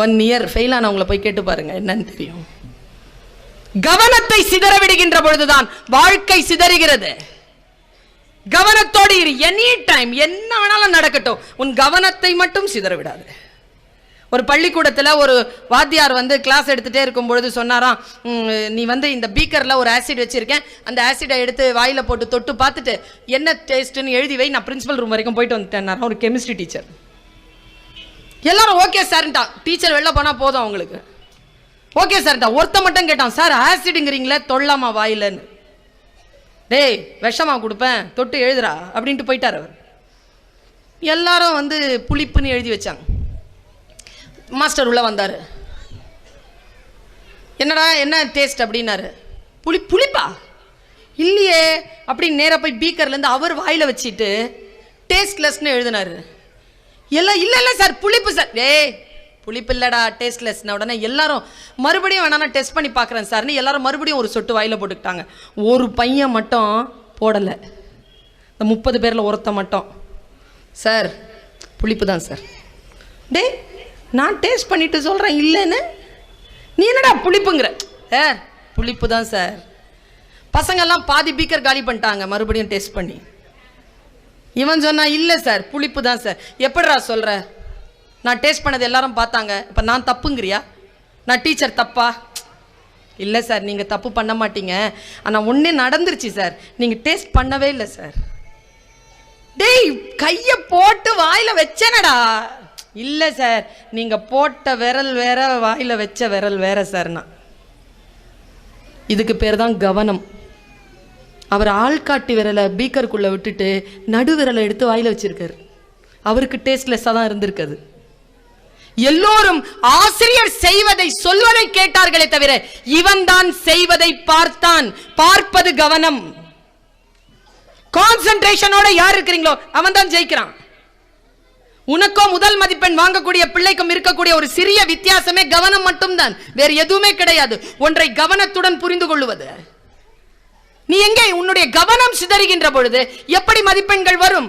One year fail ஆனவங்களை போய் கேட்டு பாருங்க என்னன்னு தெரியும். கவனத்தை சிதற விடுகின்ற பொழுதுதான் வாழ்க்கை சிதறுகிறது. கவனத்தோடு இரு. எனி டைம் என்ன வேணாலும் நடக்கட்டும். உன் கவனத்தை மட்டும் சிதற விடாது. ஒரு பள்ளிக்கூடத்தில் ஒரு வாத்தியார் வந்து கிளாஸ் எடுத்துகிட்டே இருக்கும் பொழுது சொன்னாராம் நீ வந்து இந்த பீக்கரில் ஒரு ஆசிட் வச்சுருக்கேன். அந்த ஆசிடை எடுத்து வாயில் போட்டு தொட்டு பார்த்துட்டு என்ன டேஸ்ட்டுன்னு எழுதி வை. நான் பிரின்சிபல் ரூம் வரைக்கும் போயிட்டு வந்துட்டேன் ஒரு கெமிஸ்ட்ரி டீச்சர் எல்லாரும் ஓகே சார்ன்ட்டான் டீச்சர் வெளில போனால் போதும் அவங்களுக்கு. ஓகே சார்ட்டா ஒருத்த மட்டும் கேட்டான் சார் ஆசிடுங்கிறீங்களே தொல்லாமா வாயிலன்னு. டேய் விஷமா கொடுப்பேன் தொட்டு எழுதுறா அப்படின்ட்டு போயிட்டார் அவர். எல்லாரும் வந்து புளிப்புன்னு எழுதி வச்சாங்க. மாஸ்டர் உள்ளே வந்தார். என்னடா என்ன டேஸ்ட் அப்படின்னாரு. புளி புளிப்பா? இல்லையே அப்படின்னு நேராக போய் பீக்கர்லேருந்து அவர் வாயில் வச்சுட்டு டேஸ்ட்லெஸ்ன்னு எழுதினாரு. எல்லாம் இல்லை இல்லை சார் புளிப்பு சார் ஏய் புளிப்பு இல்லைடா டேஸ்ட்லெஸ்ன உடனே எல்லாரும் மறுபடியும் வேணா டெஸ்ட் பண்ணி பார்க்குறேன் சார்னு எல்லாரும் மறுபடியும் ஒரு சொட்டு வாயில் போட்டுக்கிட்டாங்க. ஒரு பையன் மட்டும் போடலை. இந்த முப்பது பேரில் ஒருத்த மட்டும். சார் புளிப்பு தான் சார் டேய் நான் டேஸ்ட் பண்ணிட்டு சொல்கிறேன் இல்லைன்னு? நீ என்னடா புளிப்புங்கிற? சார் புளிப்பு தான் சார் பசங்கெல்லாம் பாதி பீக்கர் காலி பண்ணிட்டாங்க மறுபடியும் டேஸ்ட் பண்ணி. இவன் சொன்னா இல்லை சார் புளிப்பு தான் சார் எப்படிரா சொல்கிற நான் டேஸ்ட் பண்ணது எல்லாரும் பார்த்தாங்க. இப்போ நான் தப்புங்கிறியா? நான் டீச்சர் தப்பா? இல்லை சார் நீங்கள் தப்பு பண்ண மாட்டீங்க. ஆனால் ஒன்றே நடந்துருச்சு சார் நீங்கள் டேஸ்ட் பண்ணவே இல்லை சார் டேய் கையை போட்டு வாயில் வச்சேனடா. இல்லை சார் நீங்கள் போட்ட விரல் வேற வாயில் வச்ச விரல் வேற நான். இதுக்கு பேர் தான் கவனம். அவர் ஆள்காட்டி விரலை பீக்கருக்குள்ளே விட்டுட்டு நடு விரலை எடுத்து வாயில் வச்சிருக்காரு. அவருக்கு டேஸ்ட்லெஸ்ஸாக தான் இருந்திருக்குது. எல்லோரும் ஆசிரியர் செய்வதை சொல்வதை கேட்டார்களே தவிர இவன் தான் செய்வதை பார்த்தான். பார்ப்பது கவனம். கான்சென்ட்ரேஷனோட யார் இருக்கிறீங்களோ அவன் தான் ஜெயிக்கிறான். உனக்கோ முதல் மதிப்பெண் வாங்கக்கூடிய பிள்ளைக்கும் இருக்கக்கூடிய ஒரு சிறிய வித்தியாசமே கவனம் மட்டும்தான். வேறு எதுவுமே கிடையாது. ஒன்றை கவனத்துடன் புரிந்து கொள்ளுவது. நீ கவனம் சிதறுகின்ற பொழுது எப்படி மதிப்பெண்கள் வரும்?